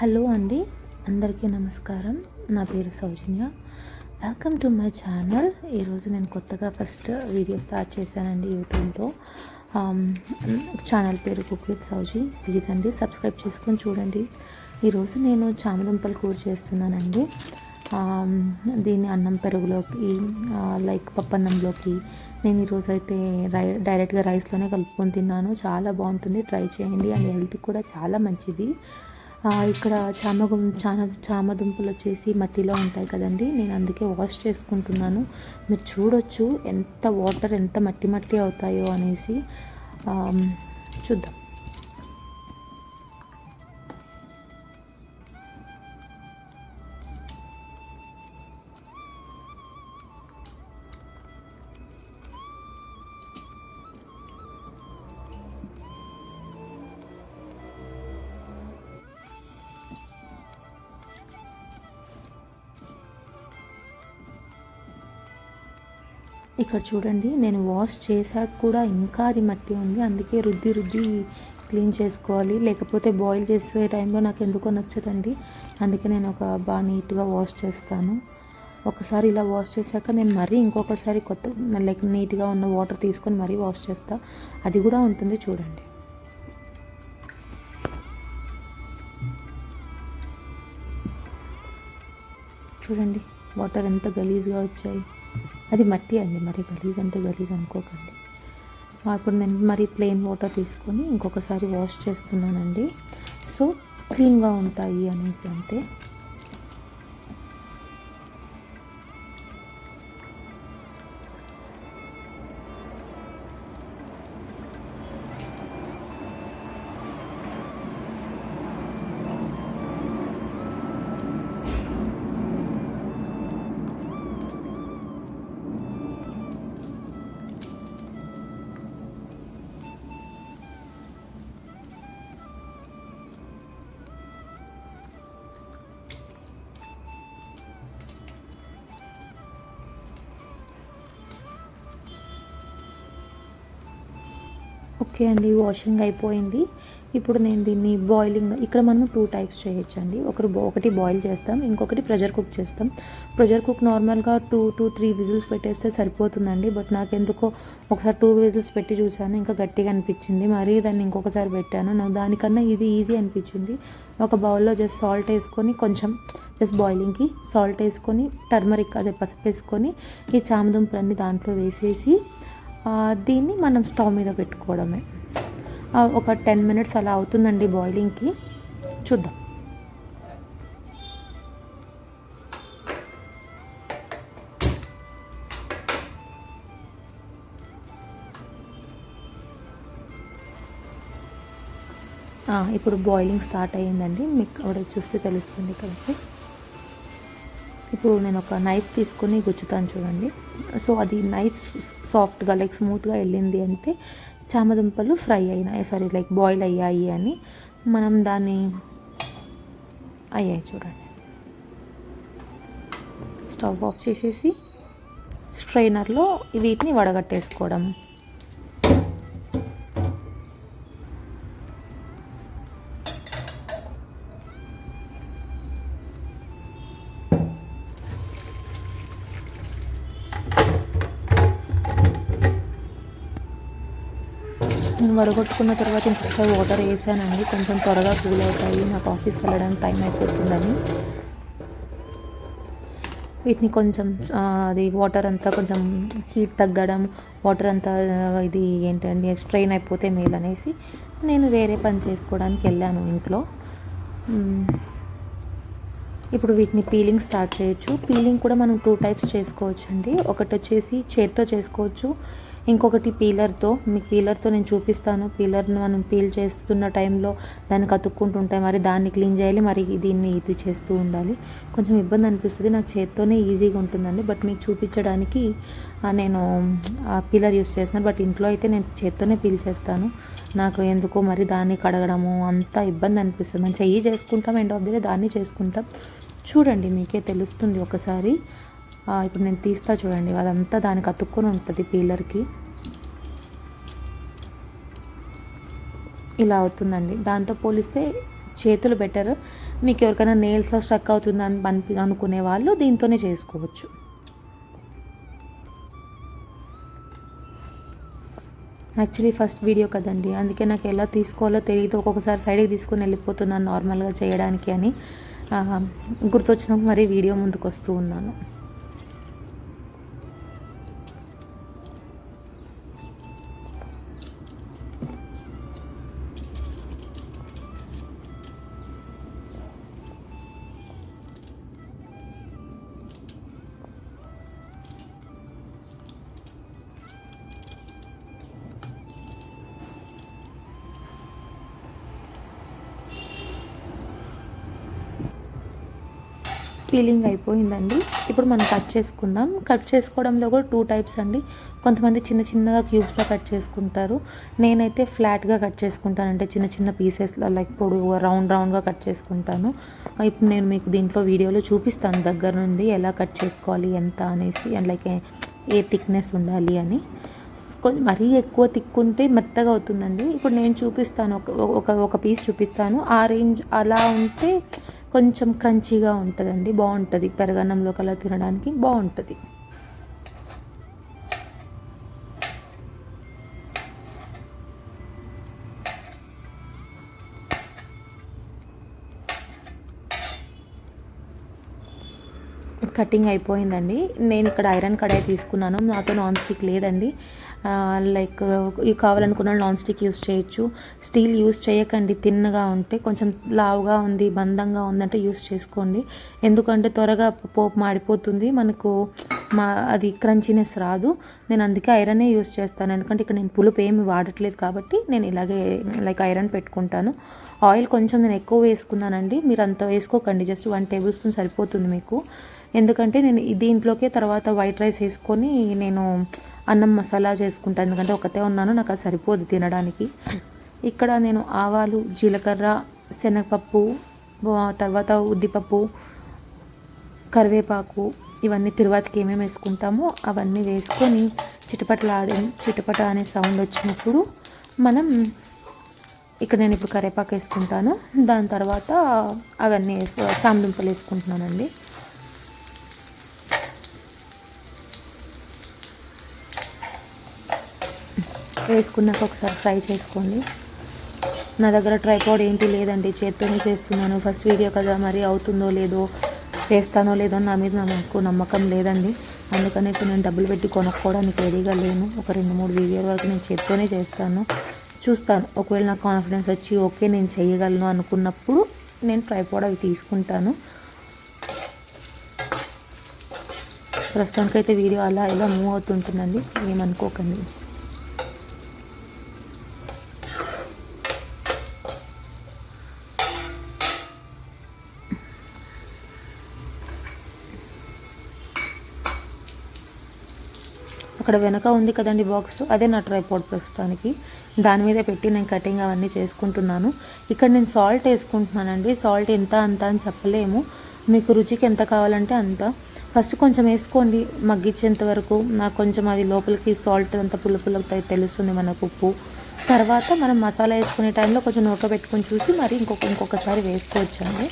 Hello అండి అందరికీ నమస్కారం. నా పేరు Soujanya. Welcome to my channel ఈరోజు నేను కొత్తగా ఫస్ట్ వీడియో స్టార్ట్ చేశానండి యూట్యూబ్లో. ఛానల్ పేరు కుక్ విత్ సౌజీ. ప్లీజ్ అండి సబ్స్క్రైబ్ చేసుకొని చూడండి. ఈరోజు నేను చామదుంపలు కూర చేస్తున్నానండి. దీన్ని అన్నం పెరుగులోకి లైక్ పప్పన్నంలోకి. నేను ఈరోజు అయితే రై డైరెక్ట్గా రైస్లోనే కలుపుకొని తిన్నాను. చాలా బాగుంటుంది. ట్రై చేయండి. అండ్ హెల్త్ కూడా చాలా మంచిది. ఇక్కడ చామ చామ చామదుంపలు వచ్చేసి మట్టిలో ఉంటాయి కదండి. నేను అందుకే వాష్ చేసుకుంటున్నాను. మీరు చూడొచ్చు ఎంత వాటర్ ఎంత మట్టి మట్టి అవుతాయో అనేసి. చూద్దాం. ఇక్కడ చూడండి నేను వాష్ చేశాక కూడా ఇంకా అది మట్టి ఉంది. అందుకే రుద్ది రుద్ది క్లీన్ చేసుకోవాలి. లేకపోతే బాయిల్ చేసే టైంలో నాకు ఎందుకో నచ్చదండి. అందుకే నేను ఒక బాగా నీట్గా వాష్ చేస్తాను. ఒకసారి ఇలా వాష్ చేశాక నేను మరీ ఇంకొకసారి కొత్త లైక్ నీట్గా ఉన్న వాటర్ తీసుకొని మరీ వాష్ చేస్తా. అది కూడా ఉంటుంది చూడండి. చూడండి వాటర్ ఎంత గలీజ్గా వచ్చాయి. అది మట్టి అండి మరి గలీజ్ అంటే గలీజ్ అనుకోకండి. అప్పుడు ఇప్పుడు నేను మరి ప్లెయిన్ వాటర్ తీసుకొని ఇంకొకసారి వాష్ చేస్తున్నానండి. సో క్లీన్గా ఉంటాయి అనేసి అంతే ఓకే అండి వాషింగ్ అయిపోయింది. ఇప్పుడు నేను దీన్ని బాయిలింగ్ ఇక్కడ మనం టూ టైప్స్ చేయొచ్చు అండి ఒకరు ఒకటి బాయిల్ చేస్తాం ఇంకొకటి ప్రెషర్ కుక్ చేస్తాం. ప్రెషర్ కుక్ నార్మల్గా టూ టూ త్రీ విజిల్స్ పెట్టేస్తే సరిపోతుందండి. బట్ నాకు ఎందుకో ఒకసారి టూ విజిల్స్ పెట్టి చూసాను ఇంకా గట్టిగా అనిపించింది. మరీ దాన్ని ఇంకొకసారి పెట్టాను. నాకు దానికన్నా ఇది ఈజీ అనిపించింది. ఒక బౌల్లో జస్ట్ సాల్ట్ వేసుకొని కొంచెం జస్ట్ బాయిలింగ్కి సాల్ట్ వేసుకొని టర్మరిక్ అదే పసుపు వేసుకొని ఈ చామదుంపలన్నీ దాంట్లో వేసేసి దీన్ని మనం స్టవ్ మీద పెట్టుకోవడమే. ఒక టెన్ మినిట్స్ అలా అవుతుందండి బాయిలింగ్కి. చూద్దాం. ఇప్పుడు బాయిలింగ్ స్టార్ట్ అయ్యిందండి. మీకు అక్కడ చూస్తే తెలుస్తుంది కలిసి ఇప్పుడు నేను ఒక నైఫ్ తీసుకొని గుచ్చుతాను చూడండి. సో అది నైఫ్ సాఫ్ట్గా లైక్ స్మూత్గా వెళ్ళింది అంటే చామదుంపలు ఫ్రై అయినాయి సారీ లైక్ బాయిల్ అయ్యాయి అని మనం దాన్ని అయ్యాయి చూడండి. స్టవ్ ఆఫ్ చేసేసి స్ట్రైనర్లో వీటిని వడగట్టేసుకోవడం. నేను వడగొట్టుకున్న తర్వాత ఇంకొకసారి వాటర్ వేసానండి. కొంచెం త్వరగా కూల్ అవుతాయి. నాకు ఆఫీస్కి వెళ్ళడానికి టైం అయిపోతుందని. వీటిని కొంచెం అది వాటర్ అంతా కొంచెం హీట్ తగ్గడం వాటర్ అంతా ఇది ఏంటండి స్ట్రెయిన్ అయిపోతే మేలు అనేసి నేను వేరే పని చేసుకోవడానికి వెళ్ళాను ఇంట్లో. ఇప్పుడు వీటిని పీలింగ్ స్టార్ట్ చేయొచ్చు. పీలింగ్ కూడా మనం టూ టైప్స్ చేసుకోవచ్చు అండి ఒకటి వచ్చేసి చేత్తో చేసుకోవచ్చు. ఇంకొకటి పీలర్తో మీకు పీలర్తో నేను చూపిస్తాను. పీలర్ని మనం పీల్ చేస్తున్న టైంలో దాన్ని కతుక్కుంటుంటే మరి దాన్ని క్లీన్ చేయాలి మరి దీన్ని ఇది చేస్తూ ఉండాలి. కొంచెం ఇబ్బంది అనిపిస్తుంది నాకు చేత్తోనే ఈజీగా ఉంటుందండి. బట్ మీకు చూపించడానికి నేను ఆ పీలర్ యూస్ చేస్తున్నాను. బట్ ఇంట్లో అయితే నేను చేత్తోనే పీల్ చేస్తాను. నాకు ఎందుకో మరి దాన్ని కడగడము అంత ఇబ్బంది అనిపిస్తుంది. మంచిగా ఈ చేసుకుంటాం ఎండ్ ఆఫ్ ది డే దాన్ని చేసుకుంటాం. చూడండి మీకే తెలుస్తుంది ఒకసారి. ఇప్పుడు నేను తీస్తా చూడండి అదంతా దానికి అతుక్కొని ఉంటుంది పీలర్కి. ఇలా అవుతుందండి. దాంతో పోలిస్తే చేతులు బెటర్. మీకు ఎవరికైనా నెయిల్స్లో స్ట్రక్ అవుతుందని అనిపి అనుకునే వాళ్ళు దీంతోనే చేసుకోవచ్చు. యాక్చువల్లీ ఫస్ట్ వీడియో కదండి. అందుకే నాకు ఎలా తీసుకోవాలో తెలియదు ఒక్కొక్కసారి సైడ్కి తీసుకొని వెళ్ళిపోతున్నాను నార్మల్గా చేయడానికి అని. గుర్తొచ్చినప్పుడు మరీ వీడియో ముందుకు వస్తూ ఉన్నాను. పీలింగ్ అయిపోయిందండి. ఇప్పుడు మనం కట్ చేసుకుందాం. కట్ చేసుకోవడంలో కూడా టూ టైప్స్ అండి. కొంతమంది చిన్న చిన్నగా క్యూబ్స్లో కట్ చేసుకుంటారు. నేనైతే ఫ్లాట్గా కట్ చేసుకుంటానంటే చిన్న చిన్న పీసెస్లో లైక్ పొడుగు రౌండ్ రౌండ్గా కట్ చేసుకుంటాను. ఇప్పుడు నేను మీకు దీంట్లో వీడియోలో చూపిస్తాను దగ్గర నుండి ఎలా కట్ చేసుకోవాలి ఎంత అనేసి అండ్ లైక్ ఏ థిక్నెస్ ఉండాలి అని. కొంచెం మరీ ఎక్కువ తిక్కుంటే మెత్తగా అవుతుందండి. ఇప్పుడు నేను చూపిస్తాను. ఒక ఒక ఒక పీస్ చూపిస్తాను. ఆ రేంజ్ అలా ఉంటే కొంచెం క్రంచీగా ఉంటుందండి. బాగుంటుంది. పెరగన్నంలో కల తినడానికి బాగుంటుంది. కటింగ్ అయిపోయిందండి. నేను ఇక్కడ ఐరన్ కడాయి తీసుకున్నాను. నాతో నాన్ స్టిక్ లేదండి. లైక్ ఇవి కావాలనుకున్న నాన్ స్టిక్ యూస్ చేయొచ్చు. స్టీల్ యూస్ చేయకండి తిన్నగా ఉంటే కొంచెం లావుగా ఉంది బందంగా ఉందంటే యూస్ చేసుకోండి. ఎందుకంటే త్వరగా పోపు మాడిపోతుంది మనకు మా అది క్రంచినెస్ రాదు. నేను అందుకే ఐరనే యూస్ చేస్తాను. ఎందుకంటే ఇక్కడ నేను పులుపు ఏమి వాడట్లేదు కాబట్టి నేను ఇలాగే లైక్ ఐరన్ పెట్టుకుంటాను. ఆయిల్ కొంచెం నేను ఎక్కువ వేసుకున్నానండి. మీరు అంత వేసుకోకండి. జస్ట్ వన్ టేబుల్ స్పూన్ సరిపోతుంది మీకు. ఎందుకంటే నేను దీంట్లోకే తర్వాత వైట్ రైస్ వేసుకొని నేను అన్నం మసాలా చేసుకుంటాను ఎందుకంటే ఒకటే ఉన్నాను నాకు అది సరిపోదు తినడానికి. ఇక్కడ నేను ఆవాలు జీలకర్ర శనగపప్పు తర్వాత ఉద్దిపప్పు కరివేపాకు ఇవన్నీ తిరువాతికి ఏమేమి వేసుకుంటామో అవన్నీ వేసుకొని చిటపటలాడే చిటపట అనే సౌండ్ వచ్చినప్పుడు మనం ఇక్కడ నేను ఇప్పుడు కరివేపాకు వేసుకుంటాను. దాని తర్వాత అవన్నీ వేసు చామదుంపలు వేసుకుంటున్నానండి. వేసుకున్నాక ఒకసారి ఫ్రై చేసుకోండి. నా దగ్గర ట్రైపాడ్ ఏంటి లేదండి చేత్తోనే చేస్తున్నాను. ఫస్ట్ వీడియో కదా మరి అవుతుందో లేదో చేస్తానో లేదో నా మీద నాకు నమ్మకం లేదండి. అందుకని ఇప్పుడు నేను డబ్బులు పెట్టి కొనుక్కోవడానికి రెడీగా లేను. ఒక రెండు మూడు వీడియోల వరకు నేను చేత్తోనే చేస్తాను. చూస్తాను. ఒకవేళ నాకు కాన్ఫిడెన్స్ వచ్చి ఓకే నేను చేయగలను అనుకున్నప్పుడు నేను ట్రైపాడ్ అవి తీసుకుంటాను. ప్రస్తుతానికైతే వీడియో అలా ఇలా మూవ్ అవుతుంటుందండి. ఏమనుకోకండి. అక్కడ వెనక ఉంది కదండి బాక్స్ అదే నా ట్రైపాడ్ ప్రస్తుతానికి. దాని మీద పెట్టి నేను కటింగ్ అవన్నీ చేసుకుంటున్నాను. ఇక్కడ నేను సాల్ట్ వేసుకుంటున్నానండి. సాల్ట్ ఎంత అంత అని చెప్పలేము. మీకు రుచికి ఎంత కావాలంటే అంత. ఫస్ట్ కొంచెం వేసుకోండి. మగ్గించేంత వరకు నాకు కొంచెం అది లోపలికి సాల్ట్ అంత పుల్ల పుల్లగా తెలుస్తుంది మనకు ఉప్పు. తర్వాత మనం మసాలా వేసుకునే టైంలో కొంచెం నూక పెట్టుకొని చూసి మరి ఇంకొక ఇంకొకసారి వేసుకోవచ్చండి.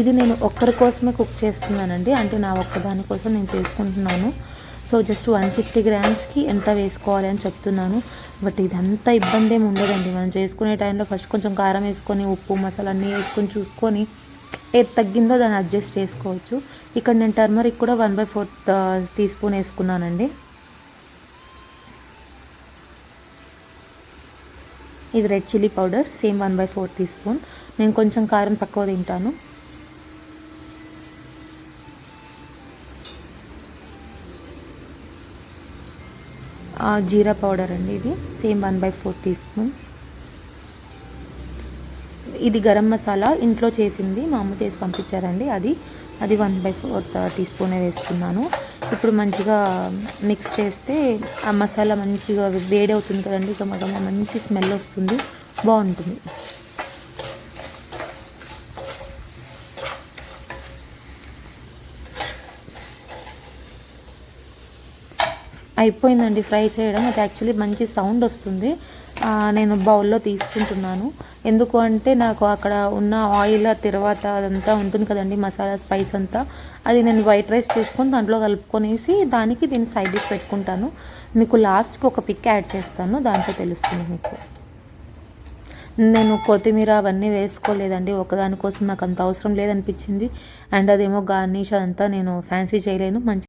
ఇది నేను ఒక్కరి కోసమే కుక్ చేస్తున్నానండి. అంటే నా ఒక్కదాని కోసం నేను చేసుకుంటున్నాను. సో జస్ట్ వన్ ఫిఫ్టీ గ్రామ్స్కి ఎంత వేసుకోవాలి అని చెప్తున్నాను. బట్ ఇదంతా ఇబ్బంది ఏమి ఉండదండి. మనం చేసుకునే టైంలో ఫస్ట్ కొంచెం కారం వేసుకొని ఉప్పు మసాలా అన్నీ వేసుకొని చూసుకొని ఏది తగ్గిందో దాన్ని అడ్జస్ట్ చేసుకోవచ్చు. ఇక్కడ నేను టర్మరిక్ కూడా one by fourth teaspoon వేసుకున్నానండి. ఇది red chilli powder same one by four teaspoon నేను కొంచెం కారం తక్కువ తింటాను. జీరా పౌడర్ అండి ఇది. Same one by four teaspoon. ఇది గరం మసాలా. ఇంట్లో చేసింది మా అమ్మ చేసి పంపించారండి. అది అది వన్ బై ఫోర్ టీ స్పూనే వేసుకున్నాను ఇప్పుడు మంచిగా మిక్స్ చేస్తే ఆ మసాలా మంచిగా వేడి అవుతుంది కదండి ఇక మంచి స్మెల్ వస్తుంది. బాగుంటుంది. అయిపోయిందండి ఫ్రై చేయడం. అది యాక్చువల్లీ మంచి సౌండ్ వస్తుంది. నేను బౌల్లో తీసుకుంటున్నాను. ఎందుకు అంటే నాకు అక్కడ ఉన్న ఆయిల్ తర్వాత అదంతా ఉంటుంది కదండి మసాలా స్పైస్ అంతా. అది నేను వైట్ రైస్ చేసుకొని దాంట్లో కలుపుకొనేసి దానికి దీన్ని సైడ్ డిష్ పెట్టుకుంటాను. మీకు లాస్ట్కి ఒక పిక్ యాడ్ చేస్తాను. దాంట్లో తెలుస్తుంది మీకు. నేను కొత్తిమీర అవన్నీ వేసుకోలేదండి. ఒకదానికోసం నాకు అంత అవసరం లేదనిపించింది. అండ్ అదేమో గార్నిష్ అదంతా నేను ఫ్యాన్సీ చేయలేను. మంచి